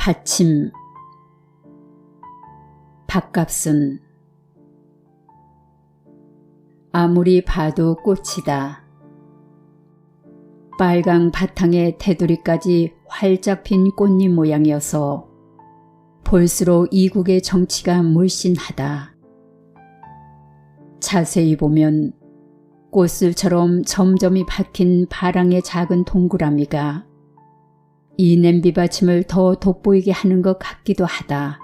받침 밥값은 아무리 봐도 꽃이다. 빨강 바탕에 테두리까지 활짝 핀 꽃잎 모양이어서 볼수록 이국의 정치가 물씬하다. 자세히 보면 꽃술처럼 점점이 박힌 바랑의 작은 동그라미가 이 냄비 받침을 더 돋보이게 하는 것 같기도 하다.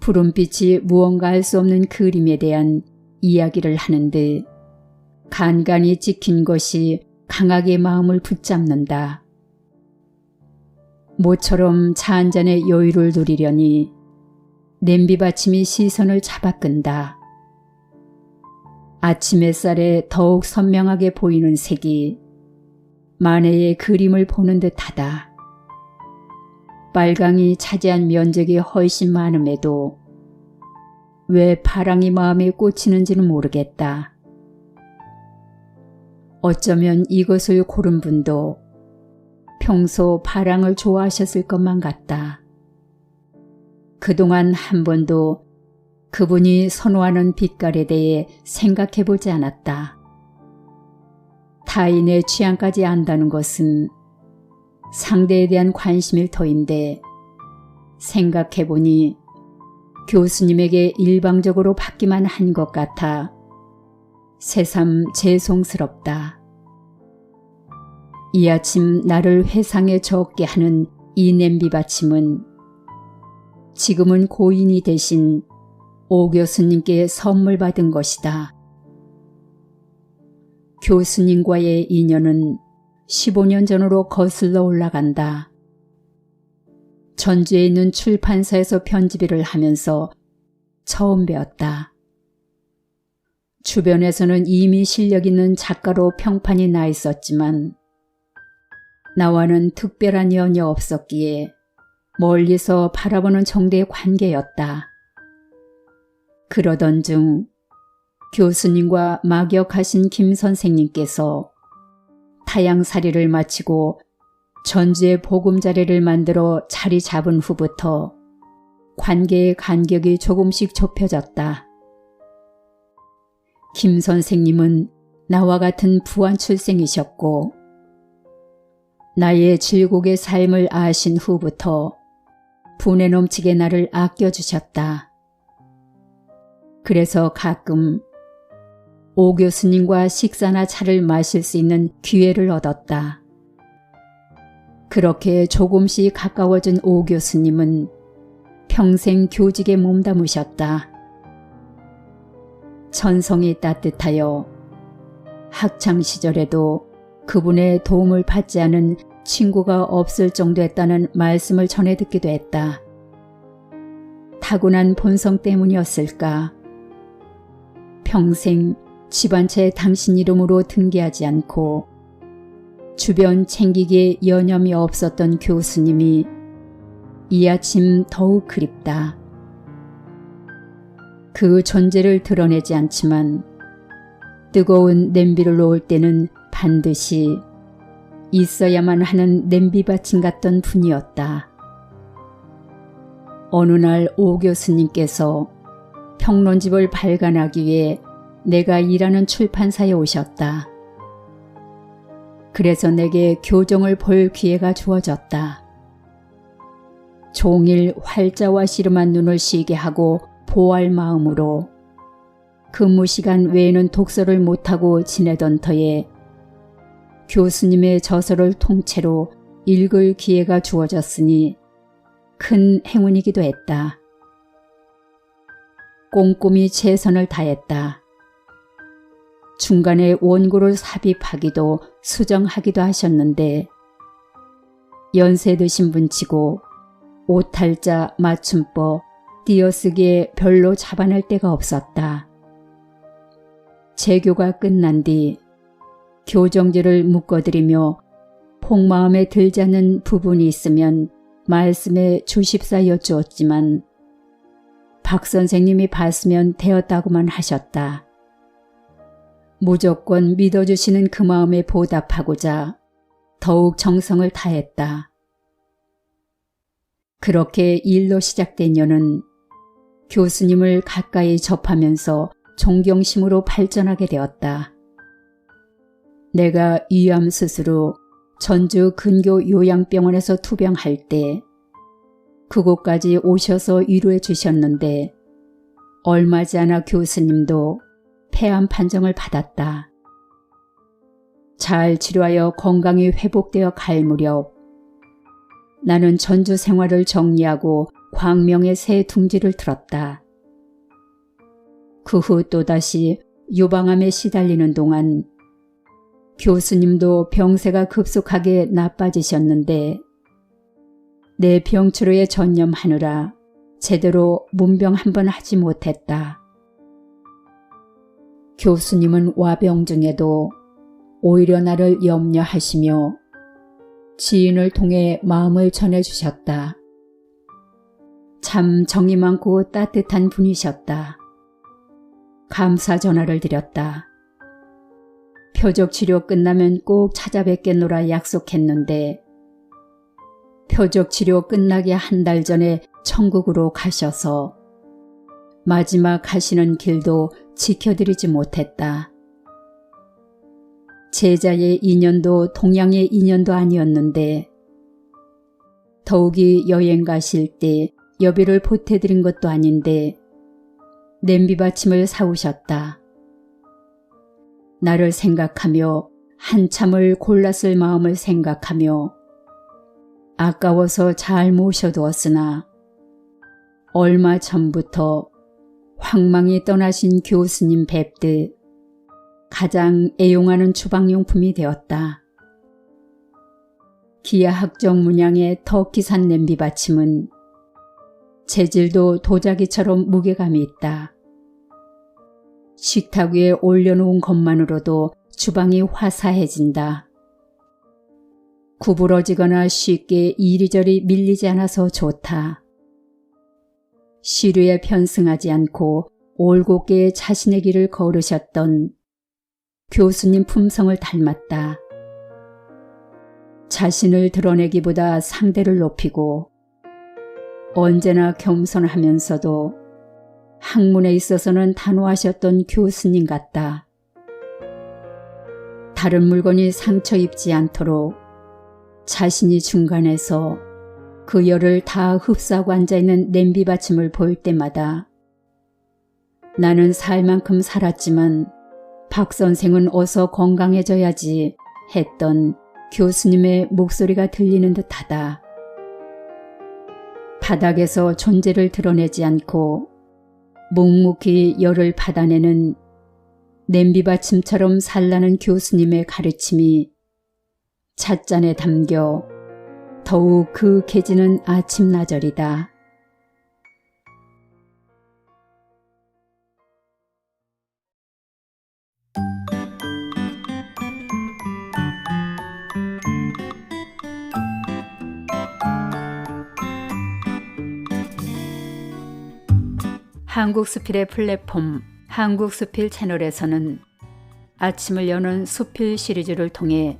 푸른빛이 무언가 알 수 없는 그림에 대한 이야기를 하는데 간간히 찍힌 것이 강하게 마음을 붙잡는다. 모처럼 차 한 잔의 여유를 누리려니 냄비 받침이 시선을 잡아끈다. 아침 햇살에 더욱 선명하게 보이는 색이 만해의 그림을 보는 듯하다. 빨강이 차지한 면적이 훨씬 많음에도 왜 파랑이 마음에 꽂히는지는 모르겠다. 어쩌면 이것을 고른 분도 평소 파랑을 좋아하셨을 것만 같다. 그동안 한 번도 그분이 선호하는 빛깔에 대해 생각해 보지 않았다. 타인의 취향까지 안다는 것은 상대에 대한 관심일 터인데 생각해 보니 교수님에게 일방적으로 받기만 한 것 같아 새삼 죄송스럽다. 이 아침 나를 회상에 적게 하는 이 냄비 받침은 지금은 고인이 되신 오 교수님께 선물 받은 것이다. 교수님과의 인연은 15년 전으로 거슬러 올라간다. 전주에 있는 출판사에서 편집일을 하면서 처음 배웠다. 주변에서는 이미 실력 있는 작가로 평판이 나 있었지만 나와는 특별한 연이 없었기에 멀리서 바라보는 정도의 관계였다. 그러던 중 교수님과 막역하신 김 선생님께서 타양살이를 마치고 전주의 보금자리를 만들어 자리 잡은 후부터 관계의 간격이 조금씩 좁혀졌다. 김 선생님은 나와 같은 부안 출생이셨고 나의 질곡의 삶을 아신 후부터 분에 넘치게 나를 아껴주셨다. 그래서 가끔 오 교수님과 식사나 차를 마실 수 있는 기회를 얻었다. 그렇게 조금씩 가까워진 오 교수님은 평생 교직에 몸담으셨다. 천성이 따뜻하여 학창 시절에도 그분의 도움을 받지 않은 친구가 없을 정도였다는 말씀을 전해 듣기도 했다. 타고난 본성 때문이었을까? 평생 집안채 당신 이름으로 등기하지 않고 주변 챙기기에 여념이 없었던 교수님이 이 아침 더욱 그립다. 그 존재를 드러내지 않지만 뜨거운 냄비를 놓을 때는 반드시 있어야만 하는 냄비 받침 같던 분이었다. 어느 날 오 교수님께서 평론집을 발간하기 위해 내가 일하는 출판사에 오셨다. 그래서 내게 교정을 볼 기회가 주어졌다. 종일 활자와 씨름한 눈을 쉬게 하고 보호할 마음으로 근무 시간 외에는 독서를 못하고 지내던 터에 교수님의 저서를 통째로 읽을 기회가 주어졌으니 큰 행운이기도 했다. 꼼꼼히 최선을 다했다. 중간에 원고를 삽입하기도 수정하기도 하셨는데 연세 드신 분치고 오탈자 맞춤법 띄어쓰기에 별로 잡아낼 데가 없었다. 재교가 끝난 뒤 교정지를 묶어드리며 폭마음에 들지 않는 부분이 있으면 말씀에 주십사 여쭈었지만 박 선생님이 봤으면 되었다고만 하셨다. 무조건 믿어주시는 그 마음에 보답하고자 더욱 정성을 다했다. 그렇게 일로 시작된 연은 교수님을 가까이 접하면서 존경심으로 발전하게 되었다. 내가 위암 수술로 전주 근교 요양병원에서 투병할 때 그곳까지 오셔서 위로해 주셨는데 얼마지 않아 교수님도 폐암 판정을 받았다. 잘 치료하여 건강이 회복되어 갈 무렵 나는 전주 생활을 정리하고 광명의 새 둥지를 들었다. 그 후 또다시 유방암에 시달리는 동안 교수님도 병세가 급속하게 나빠지셨는데 내 병치료에 전념하느라 제대로 문병 한 번 하지 못했다. 교수님은 와병 중에도 오히려 나를 염려하시며 지인을 통해 마음을 전해주셨다. 참 정이 많고 따뜻한 분이셨다. 감사 전화를 드렸다. 표적 치료 끝나면 꼭 찾아뵙겠노라 약속했는데 표적 치료 끝나기 한 달 전에 천국으로 가셔서 마지막 가시는 길도 지켜드리지 못했다. 제자의 인연도 동양의 인연도 아니었는데 더욱이 여행 가실 때 여비를 보태드린 것도 아닌데 냄비 받침을 사오셨다. 나를 생각하며 한참을 골랐을 마음을 생각하며 아까워서 잘 모셔두었으나 얼마 전부터 황망히 떠나신 교수님 뵙듯 가장 애용하는 주방용품이 되었다. 기아 학정 문양의 터키산 냄비 받침은 재질도 도자기처럼 무게감이 있다. 식탁 위에 올려놓은 것만으로도 주방이 화사해진다. 구부러지거나 쉽게 이리저리 밀리지 않아서 좋다. 시류에 편승하지 않고 올곧게 자신의 길을 걸으셨던 교수님 품성을 닮았다. 자신을 드러내기보다 상대를 높이고 언제나 겸손하면서도 학문에 있어서는 단호하셨던 교수님 같다. 다른 물건이 상처 입지 않도록 자신이 중간에서 그 열을 다 흡수하고 앉아있는 냄비 받침을 볼 때마다 나는 살 만큼 살았지만 박 선생은 어서 건강해져야지 했던 교수님의 목소리가 들리는 듯하다. 바닥에서 존재를 드러내지 않고 묵묵히 열을 받아내는 냄비받침처럼 살라는 교수님의 가르침이 찻잔에 담겨 더욱 그윽해지는 아침나절이다. 한국수필의 플랫폼 한국수필 채널에서는 아침을 여는 수필 시리즈를 통해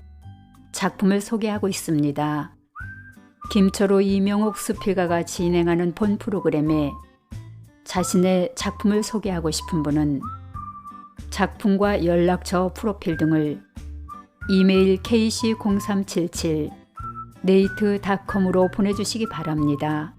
작품을 소개하고 있습니다. 김철호 이명옥 수필가가 진행하는 본 프로그램에 자신의 작품을 소개하고 싶은 분은 작품과 연락처 프로필 등을 이메일 kc0377 네이트닷컴으로 보내주시기 바랍니다.